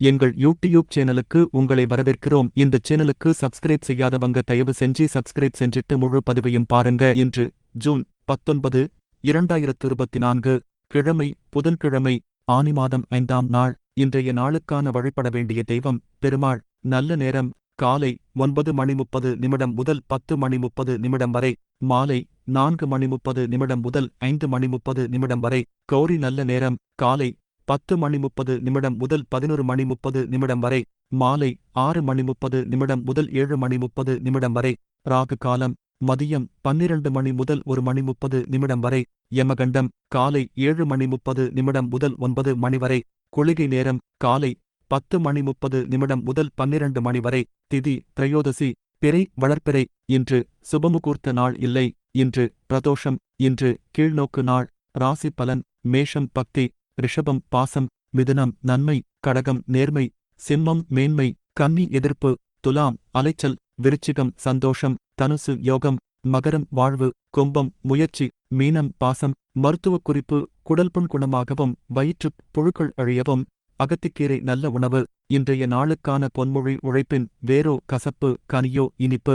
எங்கள் யூடியூப் சேனலுக்கு உங்களை வரவேற்கிறோம். இந்த சேனலுக்கு சப்ஸ்கிரைப் செய்யாதவங்க தயவு செஞ்சு சப்ஸ்கிரைப் செஞ்சிட்டு முழு பதிவையும் பாருங்க. இன்று ஜூன் பத்தொன்பது இரண்டாயிரத்து இருபத்தி நான்கு கிழமை புதன்கிழமை ஆனி மாதம் ஐந்தாம் நாள். இன்றைய நாளுக்கான வழிபட வேண்டிய தெய்வம் பெருமாள். நல்ல நேரம் காலை ஒன்பது மணி முப்பது நிமிடம் முதல் பத்து மணி முப்பது நிமிடம் வரை மாலை நான்கு மணி முப்பது நிமிடம் முதல் ஐந்து மணி முப்பது நிமிடம் வரை. கௌரி நல்ல நேரம் காலை பத்து மணி முப்பது நிமிடம் முதல் பதினொரு மணி முப்பது நிமிடம் வரை மாலை ஆறு மணி முப்பது நிமிடம் முதல் ஏழு மணி முப்பது நிமிடம் வரை ராகு காலம் மதியம் பன்னிரண்டு மணி முதல் ஒரு மணி முப்பது நிமிடம் வரை யமகண்டம் காலை ஏழு மணி முப்பது நிமிடம் முதல் ஒன்பது மணி வரை குளிகை நேரம் காலை பத்து மணி முப்பது நிமிடம் முதல் பன்னிரண்டு மணி வரை திதி திரையோதசி பிறை வளர்ப்பிறை இன்று சுபமுகூர்த்த நாள் இல்லை இன்று பிரதோஷம் இன்று கீழ்நோக்கு நாள் ராசி பலன் மேஷம் பக்தி ரிஷபம் பாசம் மிதுனம் நன்மை கடகம் நேர்மை சிம்மம் மேன்மை கன்னி எதிர்ப்பு துலாம் அலைச்சல் விருச்சிகம் சந்தோஷம் தனுசு யோகம் மகரம் வாழ்வு கும்பம் முயற்சி மீனம் பாசம் மருத்துவக் குறிப்பு குடல்புண் குணமாகவும் வயிற்றுப் புழுக்கள் அழியவும் அகத்திக்கீரை நல்ல உணவு இன்றைய நாளுக்கான பொன்மொழி உழைப்பின் வேரோ கசப்பு கனியோ இனிப்பு